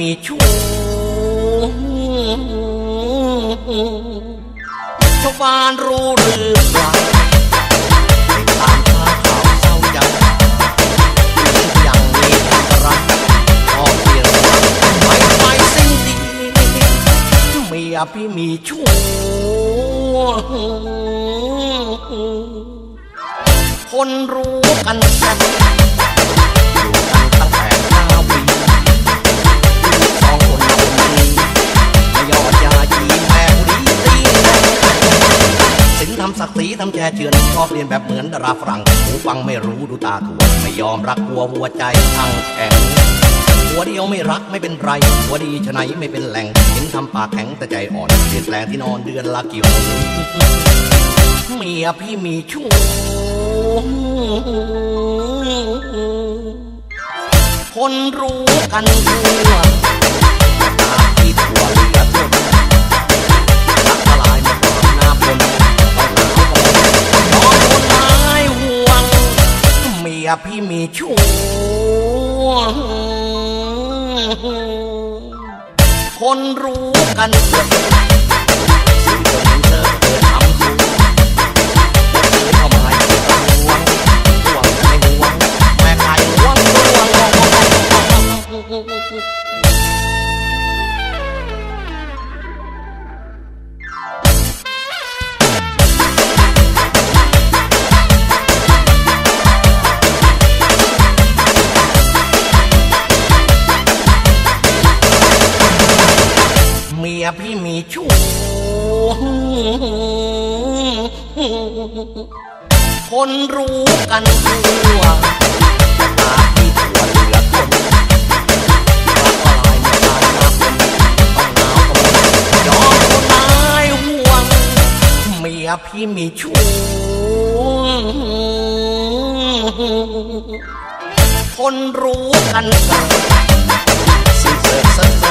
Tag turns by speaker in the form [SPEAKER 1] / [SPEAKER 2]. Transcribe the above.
[SPEAKER 1] มีชู้ชาวบ้านรู้หรือเปล่าตามข่าวข่าเศร้าใจอย่างนี้อันตรายออกเปลี่ยนไปไปสิ้นดีเมียพี่มีชู้คนรู้กันแค่ ทำศักดิ์ศรีทำแจเชือนชอบเรียนแบบเหมือนดาราฝรั่งหูฟังไม่รู้ดูตาถั่วไม่ยอมรักกลัวหัวใจทั้งแข็งหัวเดียวไม่รักไม่เป็นไร หัวดีชะไหนไม่เป็นแหล่งเห็นทำปากแข็งแต่ใจอ่อนเปลี่ยนแปลงที่นอนเดือนละกี่หนเมียพี่มีชู้คนรู้กันทั่ว ยพี่มีชู้คนรู้กัน ยพี่มีชู้คนรู้กันทั่วตาที่ถั่วเหลือคนรักละลายไม่ทานน้ำเป็นต้องหนาวก็ไม่ยอมคนไม้ห่วงเมียพี่มีชู้คนรู้กันกันสื่อเสริร์